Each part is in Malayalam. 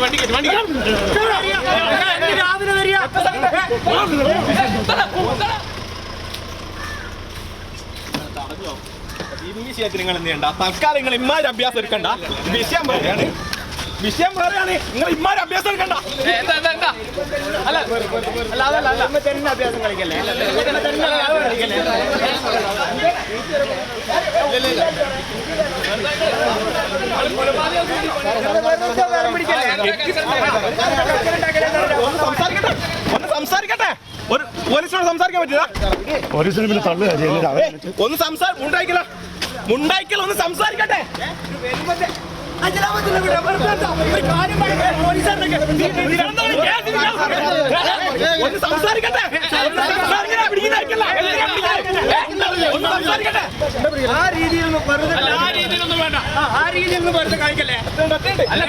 വണ്ടി വണ്ടി രാവിലെ വരിക നിങ്ങൾ എന്ത് ചെയ്യണ്ട? തൽക്കാലം നിങ്ങൾ ഇമ്മാരി അഭ്യാസം എടുക്കണ്ട. വിഷയം പറയാണ്. വിഷയം പറയാണ്. നിങ്ങൾ ഇമ്മാര് അഭ്യാസം എടുക്കണ്ട. എന്താ എന്താ എന്താ? അല്ല അല്ല അതല്ല അല്ല തന്നെ അഭ്യാസം കളിക്കല്ലേ? തന്നെ അഭ്യാസം കളിക്കല്ലേ? ഒന്ന് സംസാരിക്കട്ടെ. ഒരു പോലീസിനോട് സംസാരിക്കാൻ പറ്റില്ല പോലീസിന് പിന്നെ അവരെ ഒന്ന് സംസാരം മുണ്ടായിക്കല മുണ്ടായിക്കല ഒന്ന് സംസാരിക്കട്ടെ സംസാരിക്കട്ടെ ഒന്ന് സംസാരിക്കട്ടെ പിടിക്കുന്നതായിരിക്കല്ല. ഒന്ന് സംസാരിക്കട്ടെ ആ രീതിയിൽ വെറുതെ ആ രീതിയിലൊന്നും വേണ്ട ആ, രീതിയിൽ വെറുതെ കളിക്കല്ലേ അല്ല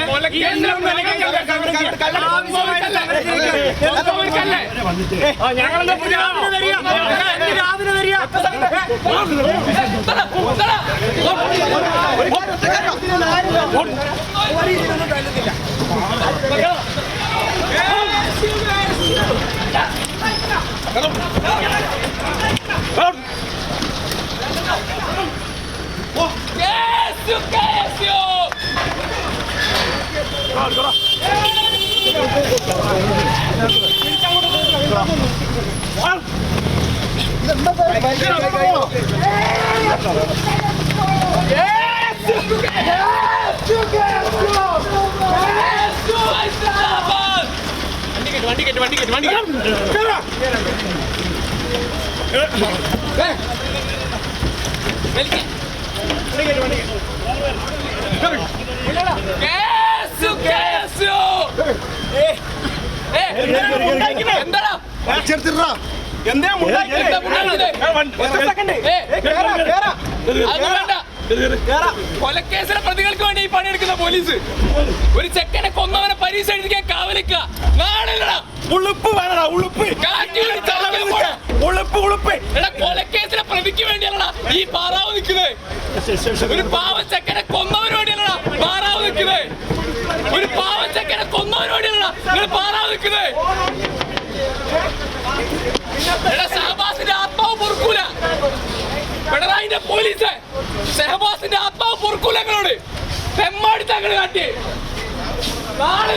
ഞങ്ങളെന്താ പുതിയ രാവിലെ വരിക വണ്ടി കയറ്റ് വണ്ടി കയറ്റ് വണ്ടി? എന്താ മുണ്ടായിക്കൽ? ഏ, വണ്ടി- ഒറ്റ കൊലക്കേസിലെ പ്രതികൾക്ക് വേണ്ടി ഈ പണിയെടുക്കുന്ന പോലീസ്. ഒരു ചെക്കനെ കൊന്നവനെ പരീക്ഷ എഴുതിക്കാൻ കാവലിക്ക നാളെ ഉളുപ്പ് വേണടാ ഉളുപ്പ്. ഈ പാറാവ് നിൽക്കുന്നത് ഒരു പാവച്ചക്കനെ കൊന്നവന് പാറാവ് നിൽക്കുന്നത് ഒരു പാവച്ചക്കനെ കൊന്നവന് നിങ്ങൾ പാറാവ് നിൽക്കുന്നത് ഷഹബാസിന്റെ ആത്മാവ് പൊറുക്കൂല. പിണറായിന്റെ പോലീസ് ഷഹബാസിന്റെ ആത്മാവ് പൊറുക്കൂല ഞങ്ങളോട് തെമ്മാടി തങ്ങൾ കാട്ടി. നാളെ